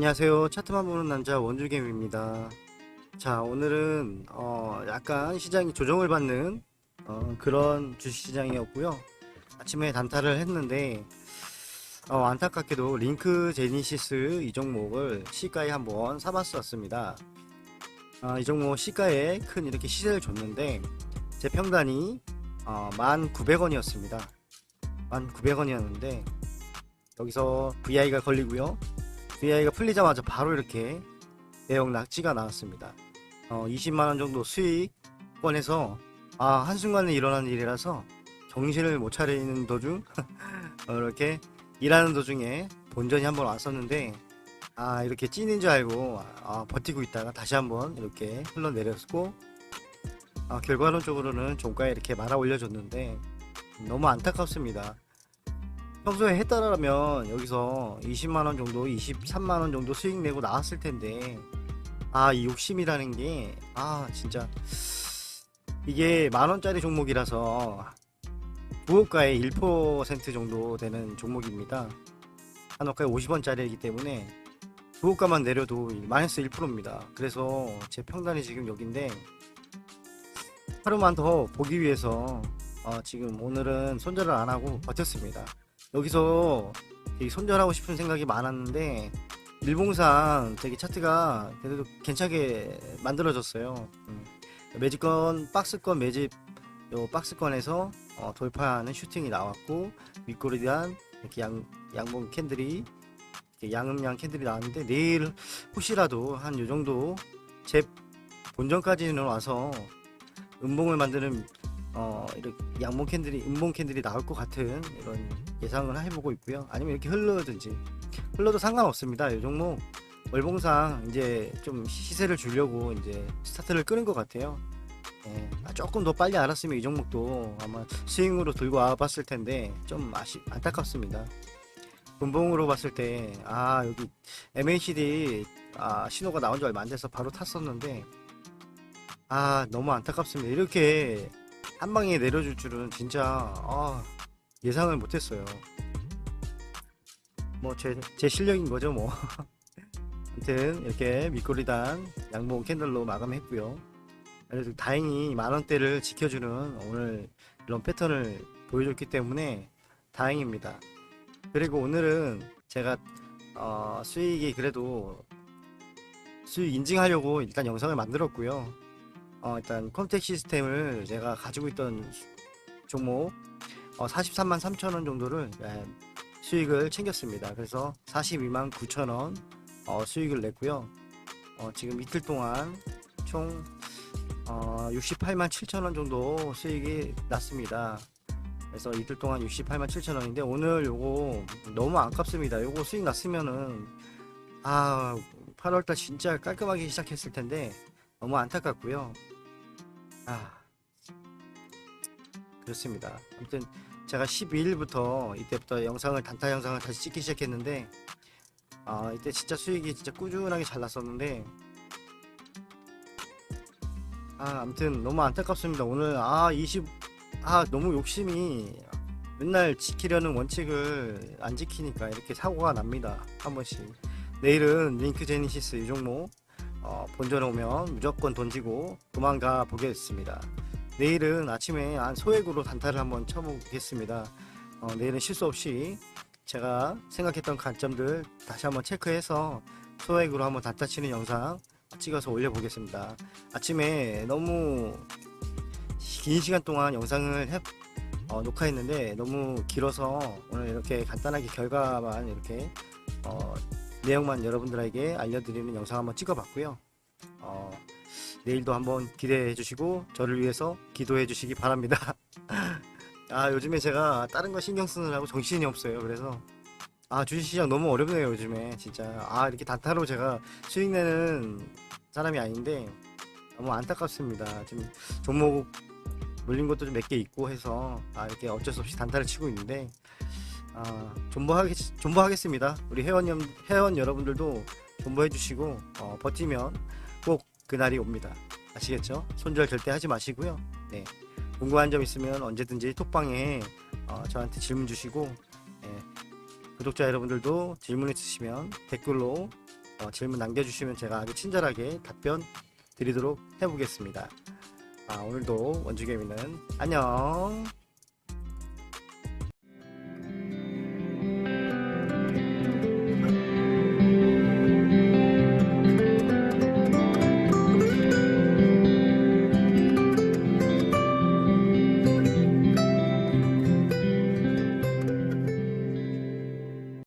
안녕하세요. 차트만 보는 남자 원줄겜입니다. 자, 오늘은 어, 약간 시장이 조정을 받는 어, 그런 주식시장이었고요. 아침에 단타를 했는데 어, 안타깝게도 링크 제니시스 이 종목을 시가에 한번 사봤었습니다. 아, 이 종목 시가에 큰 이렇게 시세를 줬는데 제 평단이 어, 1,900원이었습니다. 1,900원이었는데 여기서 VI가 걸리고요. VI가 풀리자마자 바로 이렇게 대형 낙지가 나왔습니다. 어, 20만원 정도 수익 권에서 아, 한순간에 일어난 일이라서 정신을 못 차리는 도중 어, 이렇게 일하는 도중에 본전이 한번 왔었는데 아 이렇게 찐인 줄 알고 아, 버티고 있다가 다시 한번 이렇게 흘러내렸고 아, 결과론적으로는 종가에 이렇게 말아 올려줬는데 너무 안타깝습니다. 평소에 했다라면 여기서 20만원 정도, 23만원 정도 수익 내고 나왔을 텐데, 아, 이 욕심이라는 게, 아, 진짜, 이게 만원짜리 종목이라서, 부호가의 1% 정도 되는 종목입니다. 한호가에 50원짜리이기 때문에, 부호가만 내려도 마이너스 1%입니다. 그래서 제 평단이 지금 여긴데, 하루만 더 보기 위해서, 어, 지금 오늘은 손절을 안 하고 버텼습니다. 여기서 되게 손절하고 싶은 생각이 많았는데 일봉상 되게 차트가 그래도 괜찮게 만들어졌어요. 음. 매집건 박스권 매집 요 박스권에서 어, 돌파하는 슈팅이 나왔고 윗꼬리에 대한 이렇게 양 양봉 캔들이 양음양 캔들이 나왔는데 내일 혹시라도 한 요 정도 제 본전까지는 와서 음봉을 만드는 어 이렇게 양봉 캔들이 음봉 캔들이 나올 것 같은 이런 예상을 해보고 있고요. 아니면 이렇게 흘러든지 흘러도 상관없습니다. 이 종목 월봉상 이제 좀 시세를 주려고 이제 스타트를 끄는 것 같아요. 예, 아, 조금 더 빨리 알았으면 이 종목도 아마 스윙으로 들고 와봤을 텐데 좀 아쉽 안타깝습니다. 분봉으로 봤을 때 아 여기 MACD 아, 신호가 나온 지 얼마 안 돼서 바로 탔었는데 아 너무 안타깝습니다. 이렇게 한 방에 내려줄 줄은 진짜 아, 예상을 못했어요. 뭐 제 제 실력인 거죠 뭐. 아무튼 이렇게 밑꼬리단 양봉 캔들로 마감했고요. 그래도 다행히 만 원대를 지켜주는 오늘 이런 패턴을 보여줬기 때문에 다행입니다. 그리고 오늘은 제가 어, 수익이 그래도 수익 인증하려고 일단 영상을 만들었고요. 어, 일단 컴텍 시스템을 제가 가지고 있던 수- 종목 어, 43만 3천 원 정도를 예, 수익을 챙겼습니다. 그래서 42만 9천 원 어, 수익을 냈고요. 어, 지금 이틀 동안 총 어, 68만 7천 원 정도 수익이 났습니다. 그래서 이틀 동안 68만 7천 원인데 오늘 요거 너무 아깝습니다. 요거 수익 났으면은 아 8월달 진짜 깔끔하게 시작했을 텐데 너무 안타깝고요. 아 그렇습니다. 아무튼 제가 12일부터 이때부터 영상을 단타 영상을 다시 찍기 시작했는데 아 이때 진짜 수익이 진짜 꾸준하게 잘 났었는데 아 아무튼 너무 안타깝습니다. 오늘 아20 아 너무 욕심이 맨날 지키려는 원칙을 안 지키니까 이렇게 사고가 납니다. 한 번씩. 내일은 링크 제니시스 이 종목 어, 본전 오면 무조건 던지고 도망가 보겠습니다. 내일은 아침에 한 소액으로 단타를 한번 쳐보겠습니다. 어, 내일은 실수 없이 제가 생각했던 관점들 다시 한번 체크해서 소액으로 한번 단타 치는 영상 찍어서 올려보겠습니다. 아침에 너무 긴 시간 동안 영상을 해, 어, 녹화했는데 너무 길어서 오늘 이렇게 간단하게 결과만 이렇게 어, 내용만 여러분들에게 알려드리는 영상 한번 찍어봤고요. 어, 내일도 한번 기대해 주시고 저를 위해서 기도해 주시기 바랍니다. 아 요즘에 제가 다른 거 신경 쓰느라고 정신이 없어요. 그래서 아 주식시장 너무 어렵네요 요즘에 진짜 아 이렇게 단타로 제가 수익 내는 사람이 아닌데 너무 안타깝습니다. 지금 종목 물린 것도 좀 몇 개 있고 해서 아 이렇게 어쩔 수 없이 단타를 치고 있는데 아 존버하겠 존버하겠습니다. 우리 회원 여, 회원 여러분들도 존버해 주시고 어, 버티면 꼭 그날이 옵니다. 아시겠죠? 손절 절대 하지 마시고요. 네 궁금한 점 있으면 언제든지 톡방에 어, 저한테 질문 주시고 예, 구독자 여러분들도 질문 있으시면 댓글로 어, 질문 남겨주시면 제가 아주 친절하게 답변 드리도록 해보겠습니다. 아, 오늘도 원주개미는 안녕.